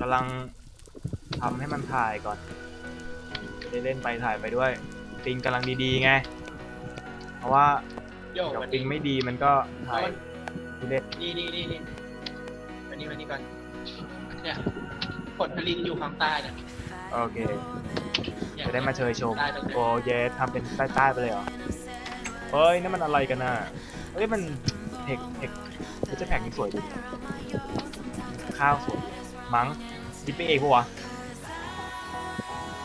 กำลังทำให้มันถ่ายก่อนจะได้เล่นไปถ่ายไปด้วยปิงกำลังดีๆไง เพราะว่าโยเดี๋ยววันปินี้งไม่ดีมันก็ถ่ายทุเล่นนี่นี่นี่นี่วันนี้วันนี้ก่อนเนี่ยผลผลิตอยู่ข้างใต้เนี่ยโอเค เนี่ยจะได้มาเชยชมใต้ตรงนี้โอ้เยสทำเป็นใต้ๆไปเลยเหรอ เฮ้ยนั่นมันอะไรกันน่ะเฮ้ยมันเทคเทคเทคจะแพ็กนี่สวยดีข้าวสวย มั้งคิดไปเองปะวะ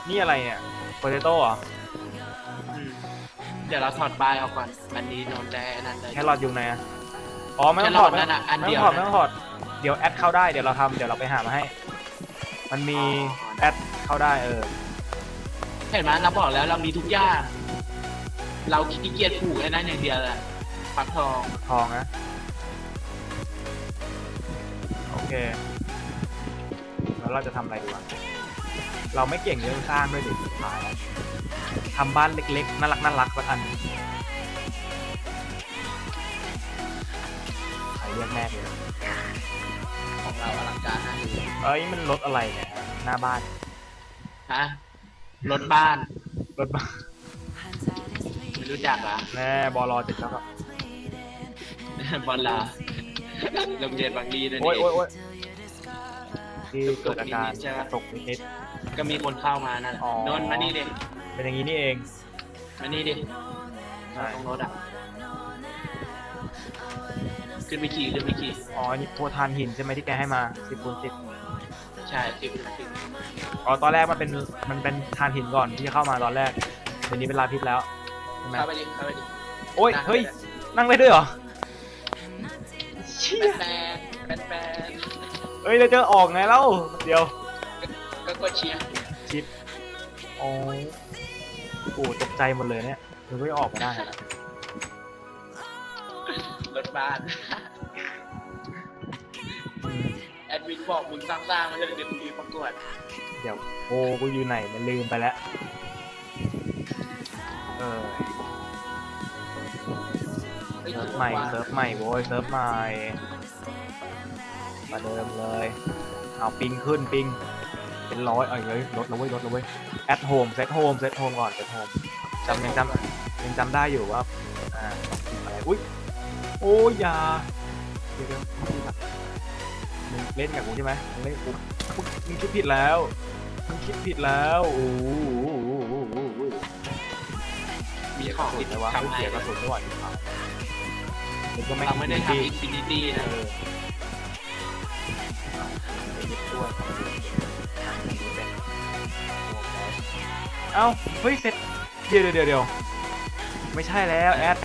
นี่อะไรเนี่ยโปเตโต้เหรออืมเดี๋ยวเราถอดบายออกก่อนอันนี้โดนแดนั่นเลย แครอทอยู่ไหนอะอ๋อไม่ต้องถอดแครอทนั่นน่ะอันไม่เดีต้ยอวงถอดไม่ต้องถอดเดี๋ยวแอดเข้าได้เดี๋ยวเราทำเดี๋ยวเราไปหามาให้ มันมีแอดเข้าได้เออ เห็นไหมเราบอกแล้วเรามีทุกอย่าง เราขี้เกียจปลูกไอ้นั่นอย่างเดียวแหละฟักทอง ทองนะ โอเค แล้วเราจะทำอะไรดีวะเราไม่เก่งเรื่องสร้างด้วยดิสุดท้ายแล้วทำบ้านเล็กๆน่ารักน่ารักสักอันใครเรียกแม่เลยของเราอลังการนะเอ้ยมันรถอะไรเนี่ยหน้าบ้านฮะรถบ้านรถบ้านไม่รู้จักเหรอแน่บอลอติดแล้วครับบอลลาโรงเรียนบางดีนั่นโอ้ยเอโอ้ยงโอ้ย ที่เกิดอาการใช่ไหมตกนิดก็มีคนเข้ามานั่นอ๋อโนนมานี่ดิๆเป็นอย่างนี้นี่เอง มานี่ดิใช่ ตรงรถอะ ขึ้นไปขี่ขึ้นไปขี่อ๋อนี่พวกทานหินใช่ไหมที่แกให้มาสิบคูณสิบใช่ขึ้นไปขี่อ๋อตอนแรกมันเป็นมันเป็นทานหินก่อนที่จะเข้ามาตอนแรกเดี๋ยวนี้เป็นลาพิษแล้วใช่ไหมเข้าไปดิเข้าไปดิโอ้ยนั่งเฮ้ยไปนั่งได้ด้วยเหรอเชี่ยแฟนแฟนแฟน เฮ้ยเราจะออกไงเล่าเดี๋ยวก็กดเชียร์ชิปอ๋อโอ้ตกใจหมดเลยเนี่ยมันไม่ออกมาได้นะรถบ้านอืมแอดมินบอกมึงสร้างๆมาเลยเดี๋ยวมึงมีประกวดเดี๋ยวโอ้กูอยู่ไหนมันลืมไปแล้วเออฮ้ยเซิร์ฟใหม่เซิร์ฟใหม่โว้ยเซิร์ฟใหม่ มาเดิมเลย เอาปิงขึ้นปิง เป็นร้อยเอ้ยเฮ้ยลดแล้วเว้ยลดแล้วเว้ยแอดโฮมเซตโฮมเซตโฮมก่อนเซตโฮมจำยังจำยังจำได้อยู่ว่าอ่าอะไรอุ้ยโอ้ยยาเดี๋ยวเดี๋ยวมึงเล่นกับกูใช่ไหมมึงเล่นกูมึงคิดผิดแล้วมึงคิดผิดแล้วโอ้โหมีของสุติดดเลยวะเสียกระสุนไม่ไหวมันก็ไม่เราไม่ได้ทำอินฟินิตี้นะ เอนะอเอ้าเฮ้ยเสร็จเดี๋ยวเดี๋ยวเดี๋ยวเดี๋ยวไม่ใช่แล้วแอด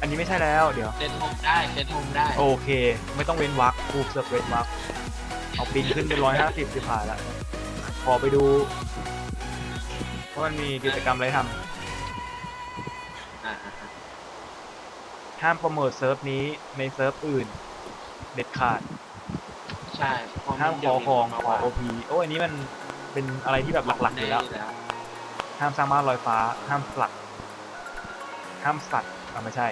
อันนี้ไม่ใช่แล้วเดี๋ยวเซตโฮมได้เซตโฮมได้โอเค ไม่ต้องเว้นวักกูเสือกเว้นวักเอาปินขึ้นเป็นร้อยห้าสิบจะผ่านละขอไปดูว่ามันมีกิจกรรมอะไรทอ่าำห้ามโปรโมทเซิร์ฟนี้ในเซิร์ฟอื่น เด็ดขาดๆ ใช่เพระห้ามขเดี๋ยอวของมาขอว่าโอพีโอ้ยอันนี้มันเป็นอะไรที่แบบหลักๆอยู่แล้วได้ห้ามสร้างบ้านลอยฟ้า ห้ามสลัดห้ามสัตว์อะไม่ใช่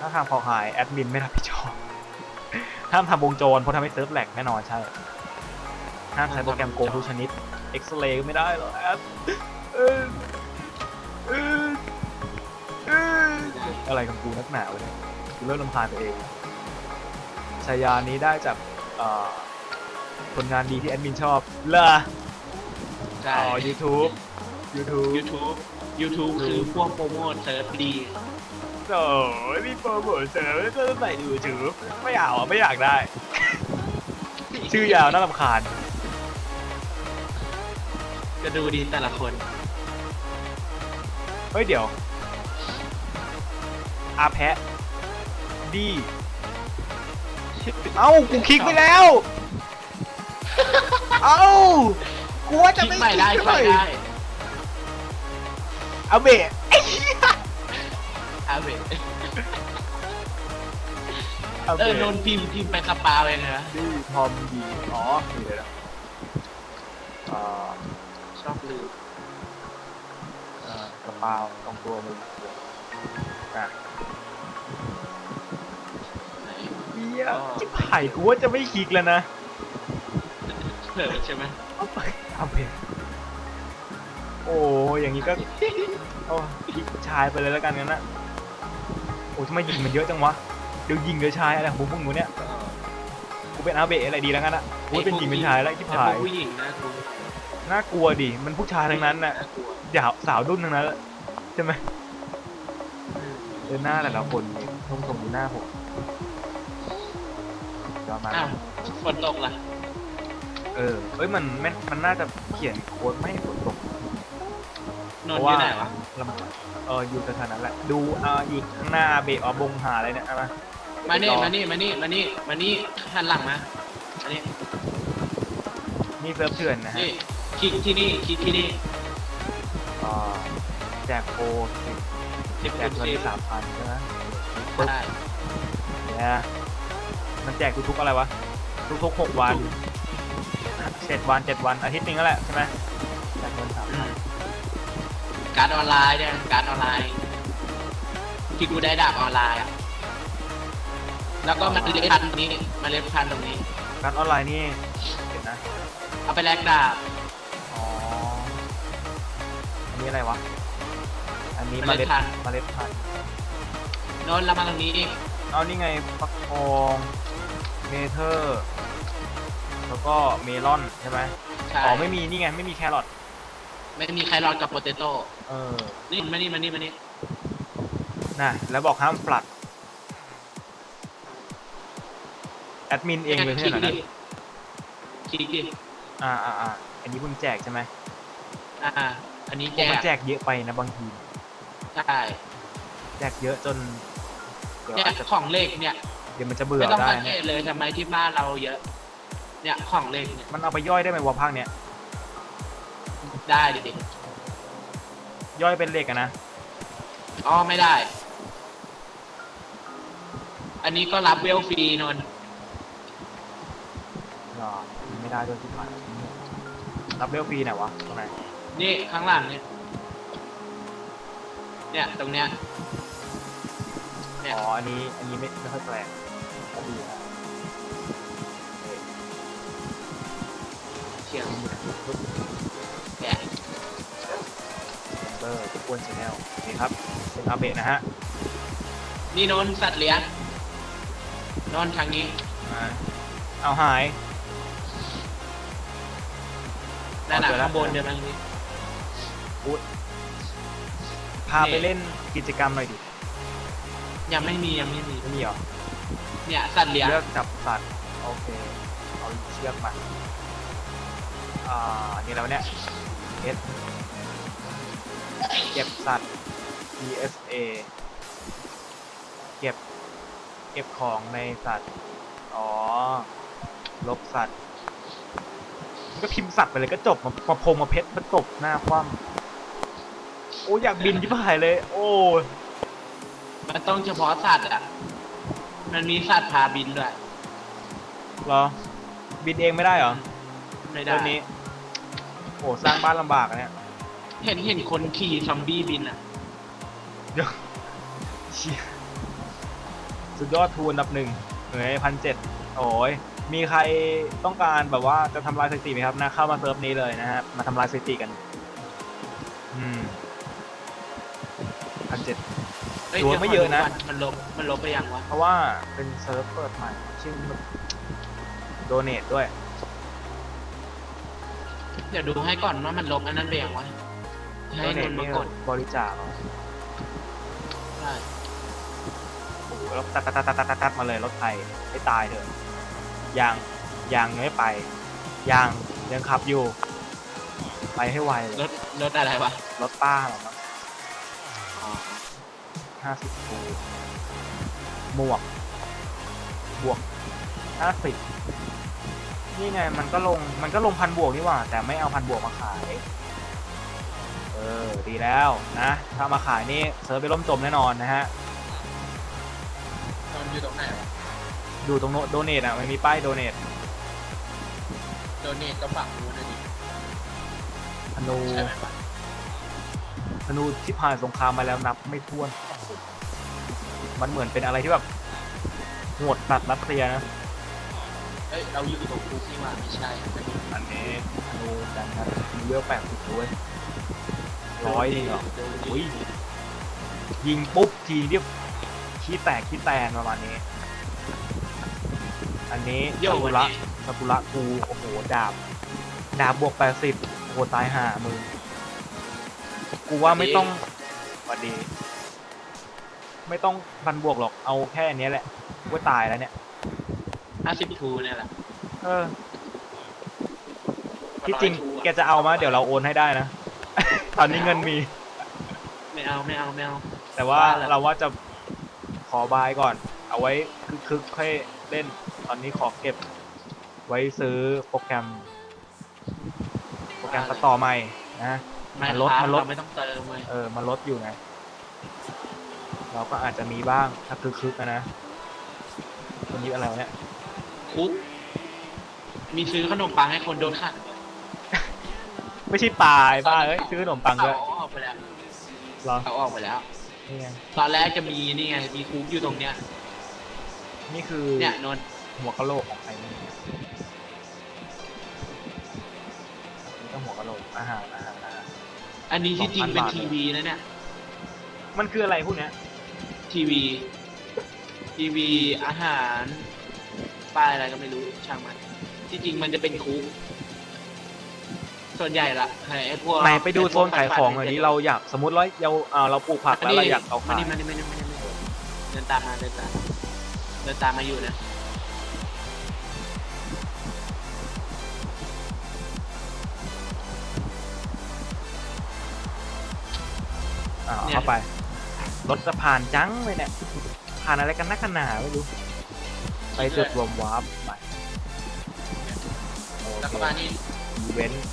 ถ้าทำพอหายแอดมินไม่รับผิดชอบห้ามทำวงจรเพราะทำให้เซิร์ฟแหลกแน่นอนใช่ ห้ามใช้โปรแกรมโกงทุกชนิด เอ็กซเรย์ก็ไม่ได้หรอแอดเออเออเอออะไรของกูนักหนาวะเนี่ยกูเริ่มลำพานตัวเองฉายานี้ได้จาก เอ่อผลงานดีที่แอดมินชอบเหรอใช่ อ๋อ YouTube YouTube YouTube YouTube คือพวกโปรโมทเซิร์ฟดีโอ้ยมีโปรโมทเสริมก็ใส่ดูถือไม่เอาอะไม่อยากได้ ชื่อยาวน่ารำคาญก็ดูดีแต่ละคน เฮ้ยเดี๋ยว อาแพะดี เอ้ากูคลิกไปแล้ว เอ้ากูว่าคจะลิกไม่ใหม่ได้คลิกใหม่เลยได้เอาเบะไอ้เหี้ยอาเวเอาเออเบะโดนพิมพ์พิมพ์ไปกระปาเลยนะดีทอมดีอ๋อดีเลยนะอ่าชอบลืมเอ่อกระเป๋าตรงตัวมึงอะ หนเฮียจิบหายกูว่าจะไม่คลิกแล้วนะเถิดใช่ไหมเอาเพลงโอ้อย่างนี้ก็โอ้ยิงชายไปเลยแล้วกันงั้นนะโอ้ทำไมยิงมันเยอะจังวะเดี๋ยวยิงเดี๋ยวชายอะไรของพวกมึงวะเนี่ยกูเป็นอาเบะอะไรดีแล้วกันนะกูเป็นหญิงเป็นชายแล้วที่แต่ผาพวยกผู้หญิงนะกูน่ากลัวดิมันผู้ชายทั้งนั้นน่ะากลัวอย่าสาวรุ่นทั้งนั้นใช่ไหมเดินหน้าแต่ละคนชมชมดูหน้าผม ยอดมากอ้าวฝนตกล่ะเออเอ้ยมันแม่นมันน่าจะเขียนโค้ดไม่ให้ฝนตกนนท์อยู่ไหนวะลำเอออยู่สถานั้นแหละดูอ่าอยู่ข้างหน้าเบรกออบงหาอะไรเนี่ยเอามามานี่มานี่มานี่มานี่มานี่หันหลังมาอันนี้นี่เซิร์ฟเถื่อนนะฮะนี่คลิกที่นี่คลิกที่นี่อ่าแจกโปรสิบสิบแจคูกณเงินสิบสามพันใช่ไหมปึ๊บได้ เนี่ย มันแจกทุกๆอะไรวะ ทุกๆหกวันเจ็ดวันเจ็ดวันอาทิตย์หนึงก็แหละใช่ไหมแจกเงินสามอืพันมการดออนไลน์เนี่ยการดออนไลน์ที่กูได้ดาบออนไลน์อะแล้วก็มันเล็บพันตรงนี้มาเล็บพันตรงนี้ การออนไลน์นี่เดี๋ยวนะ เอาไปแลกดาบ อ๋อ อันนี้อะไรวะ อันนี้เมล็ดพันธุ์ เมล็ดพันธุ์โน้นแล้วมาตรงนี้อีกเอานี่ไงฟักทอง เมเทอร์ แล้วก็เมลอนใช่ไหมใช่อ๋อไม่มีนี่ไงไม่มีแครอทไม่มีใครรอดกับโปเตโต้เออนี่มานี่มานี่มานี่น่ะแล้วบอกห้ามปลัดแอดมินเองเลยคใช่ลิกไหมดินะคลิกดิอ่าอ่าอ่าอันนี้เพิ่งแจกใช่ไหมอ่า อันนี้พแจวกมันกแจกเยอะไปนะบางที ใช่แจกเยอะจนเดี๋ยวเนี่ยอาจจะของเล็กเนี่ย เดี๋ยวมันจะเบื่อไม่ต้องได้สังเกนะตเลยทำไมที่บ้านเราเยอะ เนี่ยของเล็กเนี่ยมันเอาไปย่อยได้ไหมวะภาคเนี้ยได้ดิย่อยเป็นเหล็กอะนะอ๋อไม่ได้ อันนี้ก็รับเวลฟรีนนท์หรอไม่ได้ด้วยที่ผ่านรับเวลฟรีไหนวะตรงไหนนี่ข้างหลังเนี่ย เนี่ยตรงเนี้ย เนี่ย อ๋ออันนี้อันนี้ไม่ไม่ค่อยแปลกก็ดีนะ เชียงแกเบอร์ทุกคนชาแนลนี่ครับเป็นอาเบะนะฮะนี่นนท์สัตว์เลี้ยงนอนทางนี้มาเอาหายนั่นน่ะเอาเจอแล้วข้างบนเดินมาทางนี้พาไปเล่นกิจกรรมหน่อยดิยังไม่มียังไม่มีไม่มีเหรอ เนี่ยสัตว์เลี้ยงเลือกจับสัตว์โอเคเอาเชือกมาอ่านี่แล้วะเนี่ย S เก็บสัตว์ ESA เก็บ เก็บของในสัตว์ อ๋อ ลบสัตว์ ก็พิมพ์สัตว์ไปเลยก็จบ มามาพงมาเพชรมาตบหน้าคว่ำโอ้ อยากบินที่ผ่ายเลย โอ้ มันต้องเฉพาะสัตว์อะ มันมีสัตว์พาบินด้วย เหรอ บินเองไม่ได้เหรอไม่เรื่ได้องนี้ โอ้สร้างบ้านลำบากอะเนี่ยเห็นเห็นคนขี่ซอมบี้บินอะ เดี๋ยวเชี่ยสุดยอดทูนอันดับหนึ่งเฮ้ยพันเจ็ดโอ้ยมีใครต้องการแบบว่าจะทำลายสถิติไหมครับนะเข้ามาเซิร์ฟนี้เลยนะฮะมาทำลายสถิติกัน อืมพันเจ็ดเฮ้ยตัวไม่เยอะนะดี๋วขดูก่มันลบมันลบไปยังวะเพราะว่าเป็นเซิร์ฟเปิดใหม่ชื่อโดเนทด้วย เดี๋ยวดูให้ก่อนว่ามันลบอันนั้นไปยังวะโดให้เนนทนท์มานี่กดบริจาคเหรอใช่โอ้โหแล้วตัดตัดตัดตัดตัดตัดมาเลยรถไทยให้ตายเถอะยางยางยังไม่ไปยางยังขับอยู่ ไปให้ไวเลยรถรถอะไรวะรถป้าหรอมั้งอ๋อ ห้าสิบทูหมวก บวกห้าสิบนี่ไงมันก็ลงมันก็ลงพันบวกนี่หว่า แต่ไม่เอาพันบวกมาขาย เออ ดีแล้วนะ ถ้ามาขายนี่เซิร์ฟไปล่มจมแน่นอนนะฮะนนท์อยู่ตรงไหนวะดูตรงโนโดเนทอะมันมีป้ายโดเนทโดเนทก็ฝั่งนู้นนะดิธนูใช่ไหมวะธนูที่ผ่านสงครามมาแล้วนับไม่ถ้วน มันเหมือนเป็นอะไรที่แบบโหดตัดรัสเซียนะเอ้ยเราอยู่ตรงคุกนี่หว่าไม่ใช่อันนี้ธนูกันครับมีเวลแปดสิบด้วยร้อยเหรออุ้ยยิงปุ๊บทีเดียวขี้แตกขี้แตนประมาณนี้ อันนี้โยซากุวันระนี้ซากุระกูโอ้โหดาบดาบบวกแปดสิบโอ้โหตายห่ามึงกูว่าไม่ต้องสวัสดี ไม่ต้องพันบวกหรอกเอาแค่อันเนี้ยแหละกูว่าตายแล้วเนี่ย ห้าสิบทูเนี่ยแหละเออ ที่จริงแกจะเอามาเดี๋ยวเราโอนให้ได้นะ ตอนนี้เงินมี ไม่เอาไม่เอาไม่เอา แต่ว่าว่าแล้ว เราว่าจะขอบายก่อน เอาไว้คึกๆค่อยเล่น ตอนนี้ขอเก็บ ไว้ซื้อโปรแกรม โปรแกรมตัดต่อใหม่นะ ไม่มันลดครับมันลด เราไม่ต้องเติมเลยเออ มันลดอยู่ไง เราก็อาจจะมีบ้างถ้าคึกๆนะนะวันนี้อะไรวะเนี่ยคุกมีซื้อขนมปังให้คนโดนขัดไม่ใช่ปลายป้าเอ้ยซื้อขนมปังด้วยเอาออกไปแล้วเหรอเอาออกไปแล้ว นี่ไงตอนแรกจะมีนี่ไงมีคุกอยู่ตรงเนี้ย นี่คือเนี่ยนนท์หัวกะโหลกของใครนี่นี่ก็หัวกะโหลกอาหารอาหารอาหารอันนี้ที่จริง2,000เป็นบาททีวีนะเนี่ยมันคืออะไรพวกเนี้ย ทีวี ทีวีอาหารป้ายอะไรก็ไม่รู้ช่างมันที่จริงมันจะเป็นคุกส่วนใหญ่ละไอ้พวกไหนไปดูโซนขายของหน่อยนี้เราอยากสมมติว่าเราเอ่อเราปลูกผักแล้วเราอยากเอามาขายนี่มานี่มานี่มานี่มานี่เดินตามมาเดินตามเดินตามมาอยู่นะอ่าเข้าไป รถจะผ่านจังเลยเนี่ย ผ่านอะไรกันนักกันหนาไม่รู้ ไปจุดรวมวาร์ปไปโอแล้วเคก็มานี่อีเวนต์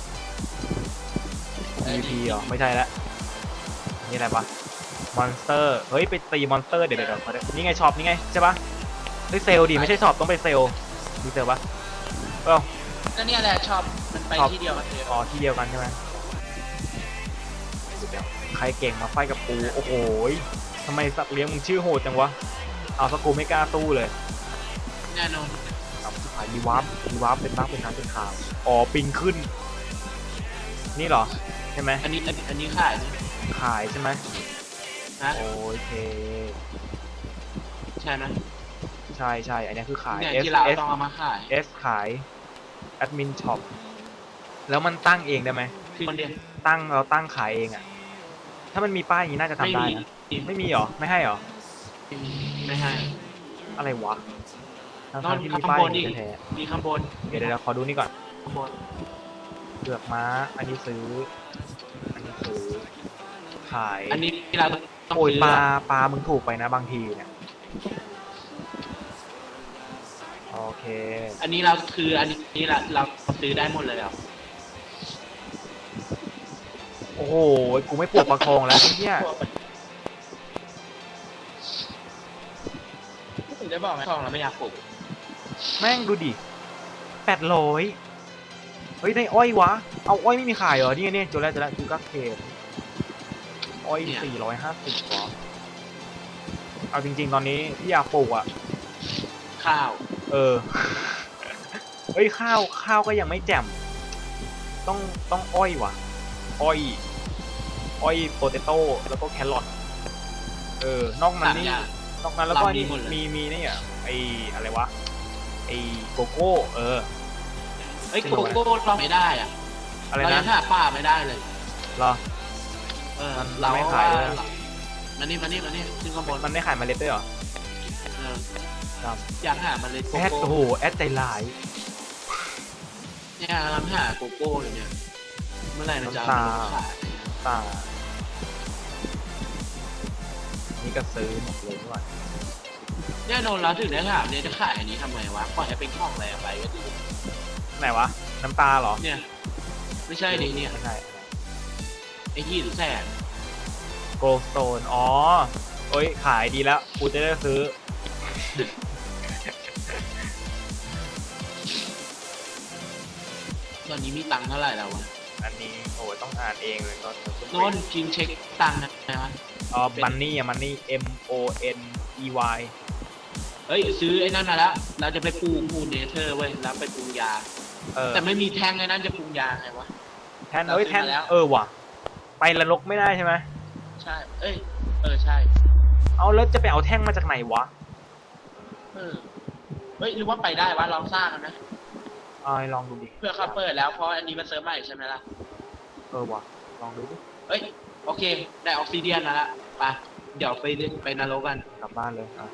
เออ EP เหรอ ไม่ใช่แล้วนี่อะไรปะมอนสเตอร์ เฮ้ย ไปตีมอนสเตอร์เดี๋ยวเดี๋ยวเดี๋ยวนี่ไงช็อปนี่ไง ใช่ปะเฮ้ยเซลลดิไม่ใช่ช็อปต้องไปเซลลมีเซลลปะเอ้าก็เนี่ยแหละชอบมันไปชอบที่เดียวกันเลยอ๋อที่เดียวกันใช่ไหม ใครเก่งมาไฟกับปูโอ้โหยทำไมสัตว์เลี้ยงมึงชื่อโหดจังวะ เอาสกูไม่กล้าสู้เลยแน่นอนเอาขายดีวาร์ปดีวาร์ปเป็นบ้าเป็นทางเป็นข่าวอ๋อปิงขึ้น นี่เหรอใช่ไหมอันนี้อันอันนี้ขายนะขายใช่ไหมฮะโอเค ใช่ไหมใช่ใช่อันนี้คือขาย เนี่ย S ที่เรา S ต้องเอามาขาย S ขายแอดมินช็อปแล้วมันตั้งเองได้ไหมคือคนเดียวตั้งเราตั้งขายเองอะ ถ้ามันมีป้ายอย่างนี้น่าจะทำไม่ได้มีนะไม่มีเหรอ ไม่ให้เหรอ ไม่ให้ อะไรวะทั้งนอนๆที่มีข้างป้ายบอนอีกยู่แท้มีข้างบนๆเดี๋ยวเดี๋ยวเดี๋ยวขอดูนี่ก่อนข้างบนเปลือกม้า อันนี้ซื้อ อันนี้ซื้อ ขาย อันนี้ที่เราต้องโอ้ยซื้อปลาอะปลามึงถูกไปนะบางทีเนี่ย โอเค อันนี้เราคืออันนี้เราเราซื้อได้หมดเลยอะโอ้ โห กูไม่ปลูกปลาคองแล้วไอ้เนี่ยผมจะบอกไหมช่องเราไม่อยากปลูกแม่งดูดิแปดร้อยเฮ้ยได้อ้อยวะ เอาอ้อยไม่มีขายเหรอ นี่ไงเนี่ยเจอแล้วเจอแล้วจูกัสเคปอ้อยสี่ร้อยห้าสิบหรอเอาจริง ๆ ตอนนี้ที่อยากปลูกอะ ข้าว เออ เฮ้ยข้าวข้าวก็ยังไม่แจ่ม ต้องต้องอ้อยว่ะอ้อย อ้อยโปเตโต้แล้วก็แครอทเออนอกนั้สานมนี่อย่างนอกนั้นแล้วก็เรามีนี่หมดเลย มีมีนี่อะไออะไรวะไอโกโก้เออ เอ้ยจริงโกเหรอโก้เราไม่ได้อะอะไรเรานะยังหาป้าไม่ได้เลย เหรอ เออมันเราไม่ขายด้วยว่ามานี่มานี่มานี่ขึ้นข้างบนมันไม่ขายเมล็ดด้วยเหรอ เออครับ อยากหาเมันเลยโกแอดโก้โอ้โหแอดใจร้ายเนี่ยกำลังหาโกโก้อยู่เนี่ยเมื่อไหร่เราจะเอาน้ำตามาขายตา นี่ก็ซื้อหมดเลยด้วยเนี่ยโนนเราถึงได้ถามเนี่ยจะขายอันนี้ทำไมวะปล่อยให้เป็นของอะไรไปก็ดีไหนวะ น้ำตาเหรอเนี่ย ไม่ใช่ดิเนี่ยไม่ใช่ไอ้หินแสนโกลสโตนอ๋อเอ้ย ขายดีแล้วกูจะได้ซื้อ ตอนนี้มีตังค์เท่าไหร่แล้ววะอันนี้โอ้ยต้องอ่านเองเลยก็โนนจริงเช็คตังค์นะวะ อ๋อมันนี่อะมันนี่ M O N E Y เฮ้ย ซื้อไอ้นั่นมาแล้ว เราจะไปปลูกปูเนเธอร์เว้ยแล้วไปปลูกยา เออแต่ไม่มีแท่งเลยนั่นจะปรุงยาไงวะ แทนเอ้ยเราซื้อแทนมาแล้วเออว่ะ ไปละลกไม่ได้ใช่ไหมใช่ เอ้ย เออใช่ เอาแล้วจะไปเอาแท่งมาจากไหนวะ เออ เฮ้ยหรือว่าไปได้วะลองสร้างกันนะเอาลองดูดิ เพื่อเขาเปิดแล้วเพราะอันนี้มันเซิร์ฟใหม่ใช่ไหมล่ะ เออว่ะ ลองดูดิ เอ้ย โอเค ได้ออกซิเดียนแล้วละ ไปเดี๋ยวไปไปนรกกันกลับบ้านเลยอะ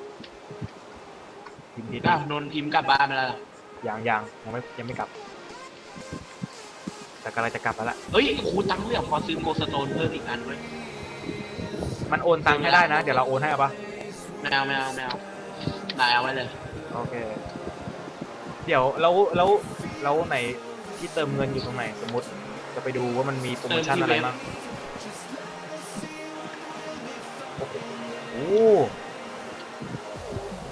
พิมพ์ดิอ้าวนนท์พิมพ์กลับบ้านไปแล้วเหรอยังยังยังไม่ยังไม่กลับ แต่กำลังจะกลับแล้วล่ะเอ้ยครูตังค์เหลือพอซื้อโกสโตนเพิ่มอีกอันเว้ยมันโอนตังค์ให้ได้นะ เดี๋ยวเราโอนให้เอาปะไม่เอาไม่เอาไม่เอานายเอาไว้เลย โอเค เดี๋ยวแล้วแล้วแล้วไหนที่เติมเงินอยู่ตรงไหนสมมติ จะไปดูว่ามันมีโปรโมชั่นอะไรบ้าง โอ้โห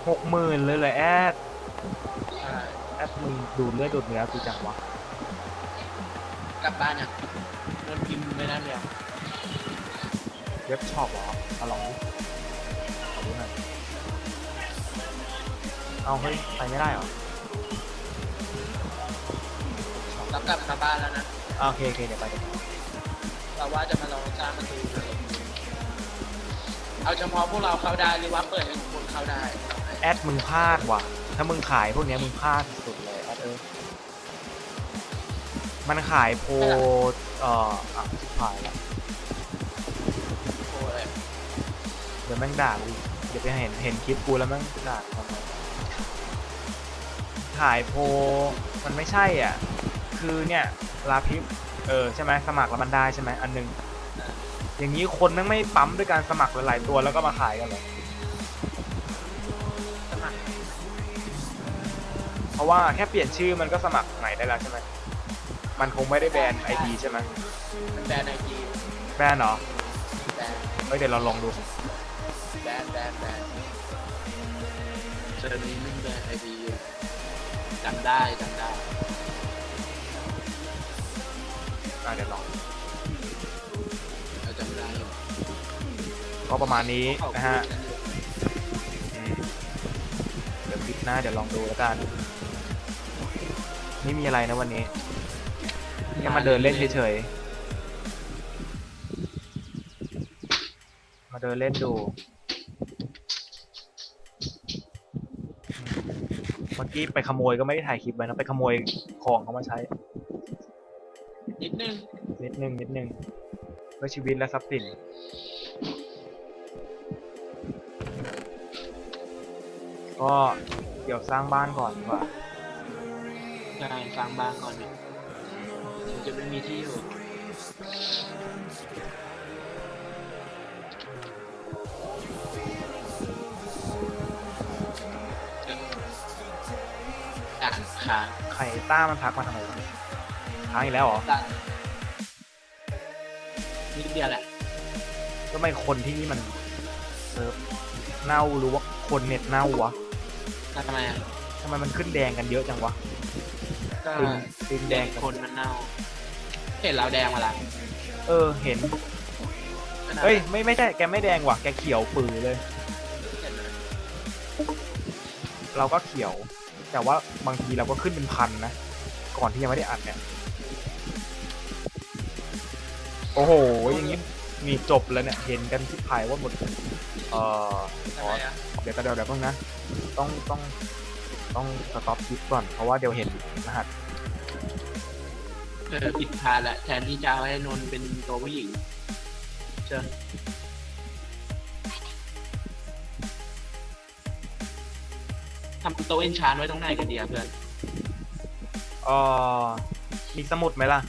หกหมื่นเลยเลยแอดใช่แอดมึงดูดเลือดดูดเนื้อกูจังวะกลับบ้านยังนนท์พิมพ์ไม่ได้เลยอะเว็บช็อปเหรอเอาลองดิขอดูหน่อยเอาเฮ้ยไปไม่ได้เหรอเรากลับมาบ้านแล้วนะอ่าโอเคโอเคเดี๋ยวไปเดี๋ยวไปเราว่าจะมาลองสร้างประตูนรก เอาเฉพาะพวกเราเข้าได้หรือว่าเปิดให้ทุกคนเข้าได้แอดมึงพลาดว่ะ ถ้ามึงขายพวกเนี้ยมึงพลาดสุดเลยแอดเออมันขายโพลเอ่ออะชิบหายละโอ้ยเดี๋ยวแม่งด่ากูเดี๋ยวไปเห็นเห็นคลิปกูแล้วแม่งด่าทำไมขายโพลมันไม่ใช่อะ คือเนี่ยลาพิบเออใช่ไหมสมัครแล้วมันได้ใช่ไหมอันหนึง อย่างนี้คนแม่งไม่ปั๊มด้วยการสมัครหลายๆตัวแล้วก็มาขายกันเหรอสมัครเพราะว่าแค่เปลี่ยนชื่อมันก็สมัครใหม่ได้แล้วใช่ไหมมันคงไม่ได้แบนไอดีใช่ไหมมันแบนไอจีแบนเหรอแบนเฮ้ยเดี๋ยวเราลองดูแบนแบนแบนเจอนี้มึงแบนไอจีอยู่จำได้จำได้ ก็ประมาณนี้เขานะคุฮะยกันอยู่อืมเดี๋ยวคลิปหน้าเดี๋ยวลองดูแล้วกัน ไม่มีอะไรนะวันนี้แค่มาเดินเล่นเฉยๆ มาเดินเล่นดูเมื่อกี้ไปขโมยก็ไม่ได้ถ่ายคลิปไว้นะไปขโมยของเขามาใช้ นิดนึง นิดนึงนิดนึงเพื่อชีวิตและทรัพย์สิน ก็เดี๋ยวสร้างบ้านก่อนดีกว่าใช่สร้างบ้านก่อนเนี่ยมันจะไม่มีที่อยู่อะค้างไข่ต้ามันทักมาทำไมวะค้างอีกแล้วเหรอตัดนิดเดียวแหละก็ไม่คนที่นี่มันเซิร์ฟเน่าหรือว่าคนเน็ตเน่าวะแล้ว ทำไมอะทำไมมันขึ้นแดงกันเยอะจังวะก็ติมติมแดงกันคนมันเน่า เห็นเราแดงมาละเออเห็นนั่นน่ะเอ้ยไม่ไม่ใช่แกไม่แดงว่ะแกเขียวปือเลย เห็นไหมเราก็เขียว แต่ว่าบางทีเราก็ขึ้นเป็นพันนะ ก่อนที่ยังไม่ได้อัดเนี่ย โอ้โห อย่างนี้มีจบแล้วเนี่ย เห็นกันที่ถ่ายว่าหมด เอ่อ ทำไมอะเดี๋ยวก็เดี๋ยวเดี๋ยวเพิ่งนะ ต้องต้องต้องสต็อปคลิปก่อน เพราะว่าเดี๋ยวเห็นรหัสเออผิดพลาดแหละแทนที่จะเอาให้นนท์เป็นตัวผู้หญิงเชิญทำโต๊ะเอนชานไว้ตรงไหนกันดีอะเพื่อน เอ่อมีสมุดไหมล่ะ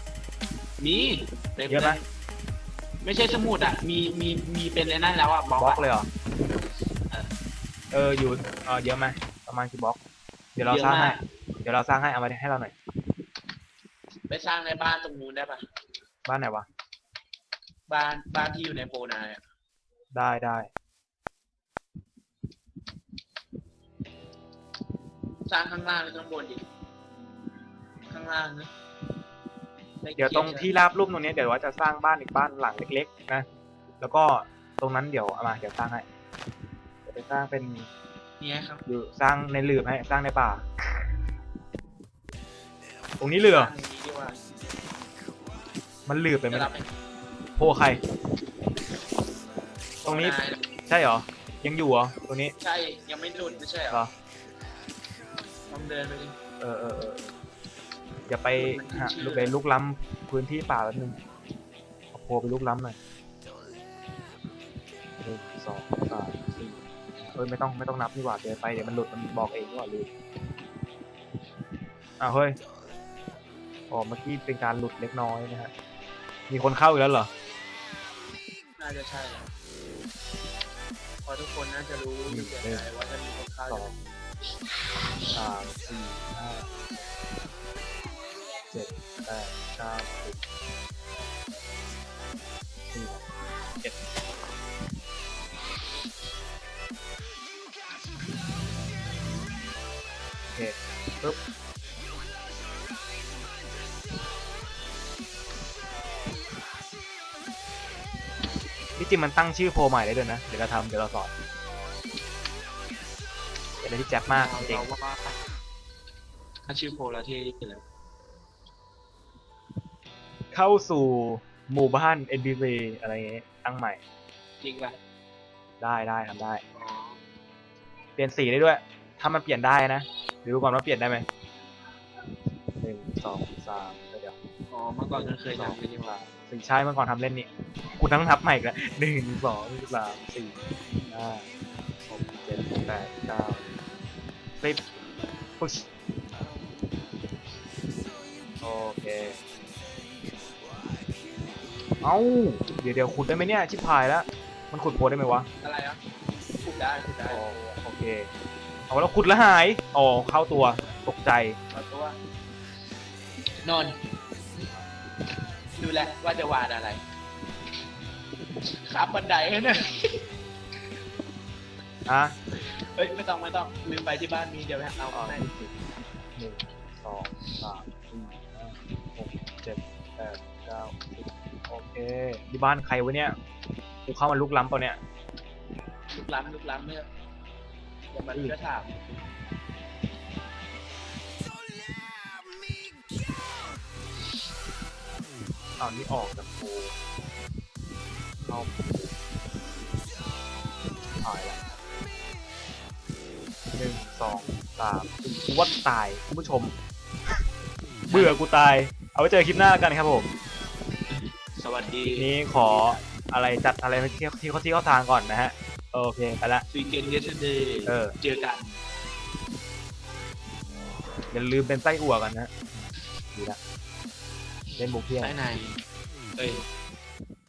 มีต็เยอะไหมไม่ใช่สมุดอะ มีมีมีเป็นไอ้นั่นแล้วอะบล็อกบล็อกอะเลยเหรอเออ เอออยู่เออเยอะไหมประมาณกี่บล็อก เดี๋ยวเราสร้างให้ เดี๋ยวเราสร้างให้เอามาให้เราหน่อย ไปสร้างในบ้านตรงนู้นได้ปะบ้านไหนวะ บ้านบ้านที่อยู่ในโพนายอะได้ได้สร้างข้างล่างหรือข้างบนดิ ข้างล่างนะไม่เดี๋ยวตรงขีนที่ราบรูปตรงนี้เดี๋ยวว่าจะสร้างบ้านอีกบ้านหลังเล็ก ๆ นะ แล้วก็ตรงนั้นเดี๋ยวเอามาเดี๋ยวสร้างให้ เดี๋ยวไปสร้างเป็นเนี่ยครับอยู่สร้างในหลืบให้สร้างในป่า ตรงนี้เลยเหรอทางนี้ดีกว่ามันหลืบไปไหมจะรับไหมโพใคร ตรงนี้นายใช่เหรอ ยังอยู่เหรอตรงนี้ใช่ ยังไม่หลุดไม่ใช่เหรเหรออลองเดินไปดิ เออเออเอออย่าไปมันหาชื่อลูกไปลุกล้ำพื้นที่ป่าแป๊บนึงเอาโพไปลุกล้ำหน่อย เฮ้ยไม่ต้องไม่ต้องนับดีกว่าเดินไปเดี๋ยวมันหลุดมันบอกเองว่าลืมอ้าวเฮ้ยอ๋อเมื่อกี้เป็นการหลุดเล็กน้อยนะฮะมีคนเข้าอีกแล้วเหรอน่าจะใช่แหละเพอทุกคนน่าจะรู้อยู่แก่ใจว่าจะมีคนเข้าสองสามสี่ห้าเจ็ดแปดเก้าสิบ เคปึ๊บนี่จริงมันตั้งชื่อโพลใหม่ได้ด้วยนะ เดี๋ยวเราทำเดี๋ยวเราสอนเป็นอะไรที่แจ๊บมากจริงเราว่าถ้าชื่อโพลแล้วที่แล้วเข้าสู่หมู่บ้าน NPC อะไรอย่างเงี้ยตั้งใหม่ จริงป่ะได้ได้ทำได้อ๋อเปลี่ยนสีได้ด้วย ถ้ามันเปลี่ยนได้นะ เดี๋ยวดูก่อนว่าเปลี่ยนได้ไหมหนึ่งสองสามเดี๋ยวอ๋อเมื่อก่อนฉันเคยสองทำไปนี่หว่าสามสี่ใช่เมื่อก่อนทำเล่นนี่กูทั้งนับใหม่อีกแล้วหนึ่งสองสามสี่ห้าหกเจ็ดแปดเก้าสิบพุชโอเค เอ้า เดี๋ยวเดี๋ยวขุดได้ไหมเนี่ย ชิบหายแล้ว มันขุดโพได้ไหมวะ อะไรอะขุดได้ขุดได้อ๋อโอเค เอาแล้วขุดแล้วหายอ๋อเข้าตัวตกใจ เอาตัวนอน ดูแลว่าจะวาดอะไรขับบันไดให้หน่อยฮะเฮ้ยไม่ต้องไม่ต้องลืมไปที่บ้านมีเดี๋ยวเอาอ๋อให้หนึ่งสองสามสี่ห้าหกเจ็ดแปดเก้าสิบโอเคที่บ้านใครวะเนี่ยกูเข้ามาลุกล้ำเปล่าเนี่ย ลุกล้ำลุกล้ำเนี่ย เดี๋ยวมันก็ถามเอานี่ออกจากโพเข้าโพหายละหนึ่งสองสามสี่กูว่าตายคุณผู้ชม เบื่อกูตาย เอาไว้เจอคลิปหน้ากันครับผม สวัสดีนี้ขออะไรจัดอะไรที่ที่เขาที่เขาทางก่อนนะฮะ โอเคไปละ ซีเกนเยสเดย์เออ เจอกัน อย่าลืมเป็นไส้อั่วกันนะดีละเล่นบุกเที่ยงไปไหนเอ้ย